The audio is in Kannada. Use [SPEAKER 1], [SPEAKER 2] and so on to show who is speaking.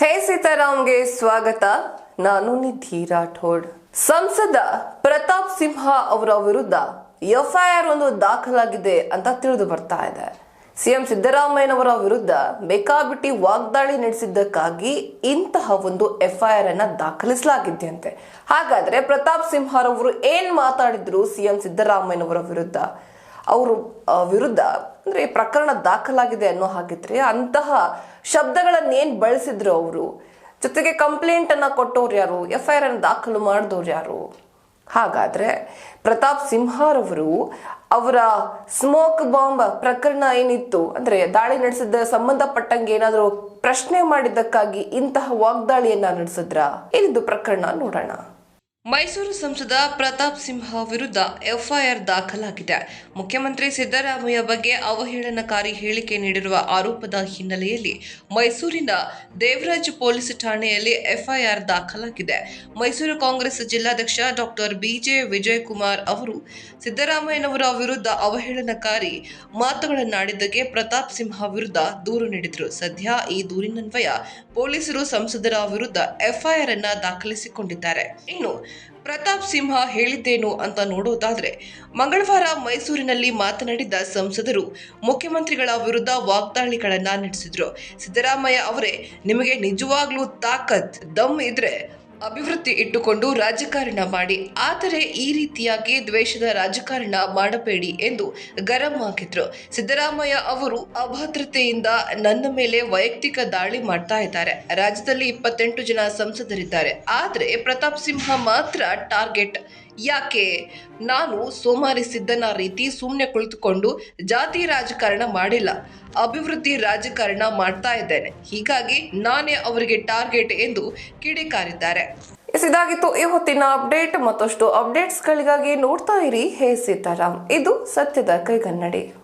[SPEAKER 1] ಹೇ ಸೀತಾರಾಮ್ಗೆ ಸ್ವಾಗತ. ನಾನು ನಿಧಿ ರಾಠೋಡ್. ಸಂಸದ ಪ್ರತಾಪ್ ಸಿಂಹ ಅವರ ವಿರುದ್ಧ ಎಫ್ಐಆರ್ ಒಂದು ದಾಖಲಾಗಿದೆ ಅಂತ ತಿಳಿದು ಬರ್ತಾ ಇದೆ. ಸಿಎಂ ಸಿದ್ದರಾಮಯ್ಯನವರ ವಿರುದ್ಧ ಬೇಕಾಬಿಟ್ಟಿ ವಾಗ್ದಾಳಿ ನಡೆಸಿದ್ದಕ್ಕಾಗಿ ಇಂತಹ ಒಂದು ಎಫ್ಐಆರ್ ಅನ್ನ ದಾಖಲಿಸಲಾಗಿದೆಯಂತೆ. ಹಾಗಾದ್ರೆ ಪ್ರತಾಪ್ ಸಿಂಹರವರು ಏನ್ ಮಾತಾಡಿದ್ರು ಸಿಎಂ ಸಿದ್ದರಾಮಯ್ಯನವರ ವಿರುದ್ಧ? ಅವರು ವಿರುದ್ಧ, ಅಂದ್ರೆ ಪ್ರಕರಣ ದಾಖಲಾಗಿದೆ ಅನ್ನೋ ಹಾಗಿದ್ರೆ ಅಂತಹ ಶಬ್ದಗಳನ್ನೇನ್ ಬಳಸಿದ್ರು ಅವರು? ಜೊತೆಗೆ ಕಂಪ್ಲೇಂಟ್ ಅನ್ನ ಕೊಟ್ಟವ್ರು ಯಾರು? ಎಫ್ ಐ ಆರ್ ಅನ್ನು ದಾಖಲು ಮಾಡಿದವ್ರು ಯಾರು? ಹಾಗಾದ್ರೆ ಪ್ರತಾಪ್ ಸಿಂಹಾರವರು ಅವರ ಸ್ಮೋಕ್ ಬಾಂಬ್ ಪ್ರಕರಣ ಏನಿತ್ತು? ಅಂದ್ರೆ ದಾಳಿ ನಡೆಸಿದ ಸಂಬಂಧಪಟ್ಟಂಗೆ ಏನಾದರೂ ಪ್ರಶ್ನೆ ಮಾಡಿದ್ದಕ್ಕಾಗಿ ಇಂತಹ ವಾಗ್ದಾಳಿಯನ್ನ ನಡೆಸಿದ್ರ? ಏನಿದು ಪ್ರಕರಣ ನೋಡೋಣ. ಮೈಸೂರು ಸಂಸದ ಪ್ರತಾಪ್ ಸಿಂಹ ವಿರುದ್ಧ ಎಫ್ಐಆರ್ ದಾಖಲಾಗಿದೆ. ಮುಖ್ಯಮಂತ್ರಿ ಸಿದ್ದರಾಮಯ್ಯ ಬಗ್ಗೆ ಅವಹೇಳನಕಾರಿ ಹೇಳಿಕೆ ನೀಡಿರುವ ಆರೋಪದ ಹಿನ್ನೆಲೆಯಲ್ಲಿ ಮೈಸೂರಿನ ದೇವರಾಜ್ ಪೊಲೀಸ್ ಠಾಣೆಯಲ್ಲಿ ಎಫ್ಐಆರ್ ದಾಖಲಾಗಿದೆ. ಮೈಸೂರು ಕಾಂಗ್ರೆಸ್ ಜಿಲ್ಲಾಧ್ಯಕ್ಷ ಡಾಕ್ಟರ್ ಬಿಜೆ ವಿಜಯಕುಮಾರ್ ಅವರು ಸಿದ್ದರಾಮಯ್ಯನವರ ವಿರುದ್ಧ ಅವಹೇಳನಕಾರಿ ಮಾತುಗಳನ್ನಾಡಿದ್ದಕ್ಕೆ ಪ್ರತಾಪ್ ಸಿಂಹ ವಿರುದ್ಧ ದೂರು ನೀಡಿದರು. ಸದ್ಯ ಈ ದೂರಿನನ್ವಯ ಪೊಲೀಸರು ಸಂಸದರ ವಿರುದ್ಧ ಎಫ್ಐಆರ್ ಅನ್ನ ದಾಖಲಿಸಿಕೊಂಡಿದ್ದಾರೆ. ಇನ್ನು ಪ್ರತಾಪ್ ಸಿಂಹ ಹೇಳಿದ್ದೇನು ಅಂತ ನೋಡೋದಾದರೆ, ಮಂಗಳವಾರ ಮೈಸೂರಿನಲ್ಲಿ ಮಾತನಾಡಿದ ಸಂಸದರು, ಮುಖ್ಯಮಂತ್ರಿಗಳ ವಿರುದ್ಧ ವಾಗ್ದಾಳಿಗಳನ್ನು ನಡೆಸಿದ್ರು. ಸಿದ್ದರಾಮಯ್ಯ ಅವರೇ, ನಿಮಗೆ ನಿಜವಾಗ್ಲೂ ತಾಕತ್, ದಮ್ ಇದ್ರೆ ಅಭಿವೃದ್ಧಿ ಇಟ್ಟುಕೊಂಡು ರಾಜಕಾರಣ ಮಾಡಿ. ಆದರೆ ಈ ರೀತಿಯಾಗಿ ದ್ವೇಷದ ರಾಜಕಾರಣ ಮಾಡಬೇಡಿ ಎಂದು ಗರಂ ಹಾಕಿದ್ರು. ಸಿದ್ದರಾಮಯ್ಯ ಅವರು ಅಭದ್ರತೆಯಿಂದ ನನ್ನ ಮೇಲೆ ವೈಯಕ್ತಿಕ ದಾಳಿ ಮಾಡ್ತಾ ಇದ್ದಾರೆ. ರಾಜ್ಯದಲ್ಲಿ ಇಪ್ಪತ್ತೆಂಟು ಜನ ಸಂಸದರಿದ್ದಾರೆ. ಆದರೆ ಪ್ರತಾಪ್ ಸಿಂಹ ಮಾತ್ರ ಟಾರ್ಗೆಟ್. ಯಾಕೆ? ನಾನು ಸೋಮಾರಿ ಸಿದ್ದನ ರೀತಿ ಸುಮ್ಮನೆ ಕುಳಿತುಕೊಂಡು ಜಾತಿ ರಾಜಕಾರಣ ಮಾಡಿಲ್ಲ. ಅಭಿವೃದ್ಧಿ ರಾಜಕಾರಣ ಮಾಡ್ತಾ ಇದ್ದೇನೆ. ಹೀಗಾಗಿ ನಾನೇ ಅವರಿಗೆ ಟಾರ್ಗೆಟ್ ಎಂದು ಕಿಡಿಕಾರಿದ್ದಾರೆ. ಇದಾಗಿತ್ತು ಈ ಹೊತ್ತಿನ ಅಪ್ಡೇಟ್. ಮತ್ತಷ್ಟು ಅಪ್ಡೇಟ್ಸ್ಗಳಿಗಾಗಿ ನೋಡ್ತಾ ಇರಿ ಹೇ ಸೀತಾರಾಮ್. ಇದು ಸತ್ಯದ ಕೈಗನ್ನಡಿ.